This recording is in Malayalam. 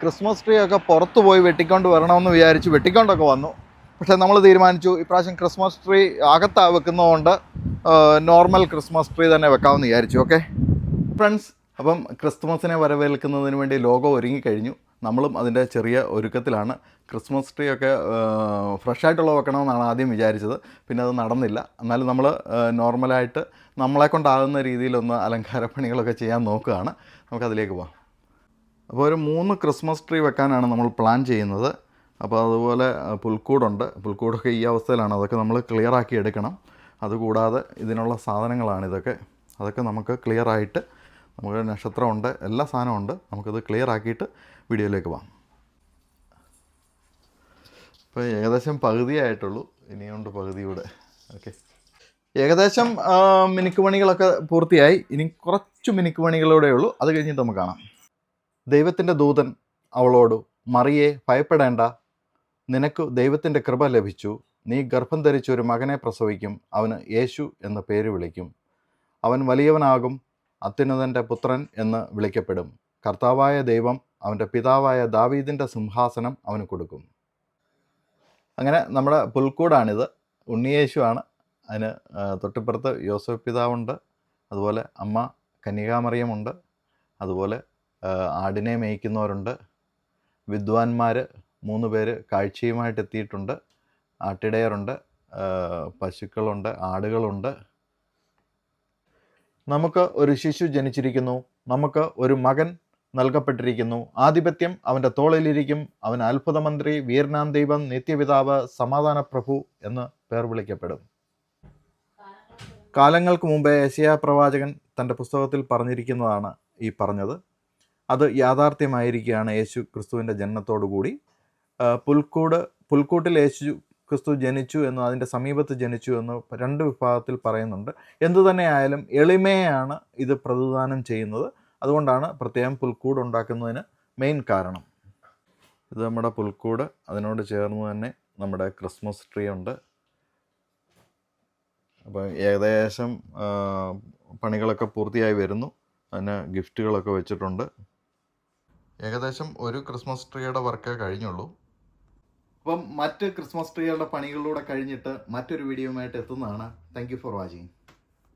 ക്രിസ്മസ് ട്രീ ഒക്കെ പുറത്ത് പോയി വെട്ടിക്കൊണ്ട് വരണമെന്ന് വിചാരിച്ച് വെട്ടിക്കൊണ്ടൊക്കെ വന്നു. പക്ഷേ നമ്മൾ തീരുമാനിച്ചു ഇപ്രാവശ്യം ക്രിസ്മസ് ട്രീ അകത്താ വെക്കുന്നതുകൊണ്ട് നോർമൽ ക്രിസ്മസ് ട്രീ തന്നെ വെക്കാമെന്ന് വിചാരിച്ചു ഓക്കെ ഫ്രണ്ട്സ് അപ്പം ക്രിസ്മസിനെ വരവേൽക്കുന്നതിന് വേണ്ടി ലോകം ഒരുങ്ങിക്കഴിഞ്ഞു. നമ്മളും അതിന്റെ ചെറിയ ഒരുക്കത്തിലാണ്. ക്രിസ്മസ് ട്രീ ഒക്കെ ഫ്രഷ് ആയിട്ടുള്ള വെക്കണമെന്നാണ് ആദ്യം വിചാരിച്ചത്. പിന്നെ അത് നടന്നില്ല. എന്നാലും നമ്മൾ നോർമലായിട്ട് നമ്മളെ കൊണ്ടാകുന്ന രീതിയിലൊന്ന് അലങ്കാര പണികളൊക്കെ ചെയ്യാൻ നോക്കുകയാണ്. നമുക്കതിലേക്ക് പോകാം അപ്പോൾ ഒരു മൂന്ന് ക്രിസ്മസ് ട്രീ വെക്കാനാണ് നമ്മൾ പ്ലാൻ ചെയ്യുന്നത്. അപ്പോൾ അതുപോലെ പുൽക്കൂടുണ്ട്. പുൽക്കൂടൊക്കെ ഈ അവസ്ഥയിലാണ്. അതൊക്കെ നമ്മൾ ക്ലിയർ ആക്കി എടുക്കണം. അതുകൂടാതെ ഇതിനുള്ള സാധനങ്ങളാണ് ഇതൊക്കെ അതൊക്കെ നമുക്ക് ക്ലിയർ ആയിട്ട് നമുക്ക് നക്ഷത്രമുണ്ട് എല്ലാ സാധനവും ഉണ്ട് നമുക്കത് ക്ലിയർ ആക്കിയിട്ട് വീഡിയോയിലേക്ക് പോകാം. ഇപ്പോൾ ഏകദേശം പകുതിയായിട്ടുള്ളൂ. ഇനിയുണ്ട് പകുതിയൂടെ ഓക്കെ ഏകദേശം മിനുക്ക് പണികളൊക്കെ പൂർത്തിയായി. ഇനി കുറച്ച് മിനുക്ക് പണികളൂടെ ഉള്ളൂ. അത് കഴിഞ്ഞിട്ട് നമുക്ക് കാണാം. ദൈവത്തിന്റെ ദൂതൻ അവളോട് മറിയെ ഭയപ്പെടേണ്ട. നിനക്ക് ദൈവത്തിന്റെ കൃപ ലഭിച്ചു. നീ ഗർഭം ധരിച്ച് ഒരു മകനെ പ്രസവിക്കും. അവന് യേശു എന്ന പേര് വിളിക്കും. അവൻ വലിയവനാകും. അത്യുന്നതന്റെ പുത്രൻ എന്ന് വിളിക്കപ്പെടും. കർത്താവായ ദൈവം അവന്റെ പിതാവായ ദാവീദിന്റെ സിംഹാസനം അവന് കൊടുക്കും. അങ്ങനെ നമ്മുടെ പുൽക്കൂടാണിത്. ഉണ്ണിയേശുവാണ് അതിന് തൊട്ടിപ്പുറത്ത് യോസഫ് പിതാവുണ്ട്. അതുപോലെ അമ്മ കന്യകാമറിയമുണ്ട്. അതുപോലെ ആടിനെ മേയ്ക്കുന്നവരുണ്ട്. വിദ്വാൻമാർ മൂന്ന് പേര് കാഴ്ചയുമായിട്ട് എത്തിയിട്ടുണ്ട് ആട്ടിടയറുണ്ട് പശുക്കളുണ്ട്. ആടുകളുണ്ട്. നമുക്ക് ഒരു ശിശു ജനിച്ചിരിക്കുന്നു നമുക്ക് ഒരു മകൻ നൽകപ്പെട്ടിരിക്കുന്നു. ആധിപത്യം അവന്റെ തോളിലിരിക്കും. അവൻ അത്ഭുതമന്ത്രി വീരനാം ദൈവം നിത്യപിതാവ് സമാധാന പ്രഭു എന്ന് പേർ വിളിക്കപ്പെടും. കാലങ്ങൾക്ക് മുമ്പേ ഏഷ്യ പ്രവാചകൻ തന്റെ പുസ്തകത്തിൽ പറഞ്ഞിരിക്കുന്നതാണ് ഈ പറഞ്ഞത്. അത് യാഥാർത്ഥ്യമായിരിക്കുകയാണ് യേശു ക്രിസ്തുവിന്റെ ജനനത്തോടുകൂടി. കൂടി പുൽക്കൂട് പുൽക്കൂട്ടിൽ യേശു ക്രിസ്തു ജനിച്ചു എന്നും അതിന്റെ സമീപത്ത് ജനിച്ചു എന്ന് രണ്ട് വിഭാഗത്തിൽ പറയുന്നുണ്ട്. എന്തു തന്നെയായാലും എളിമയാണ് ഇത് പ്രതിദാനം ചെയ്യുന്നത്. അതുകൊണ്ടാണ് പ്രത്യേകം പുൽക്കൂട് ഉണ്ടാക്കുന്നതിന് മെയിൻ കാരണം. ഇത് നമ്മുടെ പുൽക്കൂട് അതിനോട് ചേർന്ന് തന്നെ നമ്മുടെ ക്രിസ്മസ് ട്രീ ഉണ്ട്. അപ്പോൾ ഏകദേശം പണികളൊക്കെ പൂർത്തിയായി വരുന്നു. അതിന് ഗിഫ്റ്റുകളൊക്കെ വെച്ചിട്ടുണ്ട്. ഏകദേശം ഒരു ക്രിസ്മസ് ട്രീയുടെ വർക്ക് കഴിഞ്ഞുള്ളൂ. അപ്പം മറ്റ് ക്രിസ്മസ് ട്രീകളുടെ പണികളിലൂടെ കഴിഞ്ഞിട്ട് മറ്റൊരു വീഡിയോയുമായിട്ട് എത്തുന്നതാണ്. Thank for watching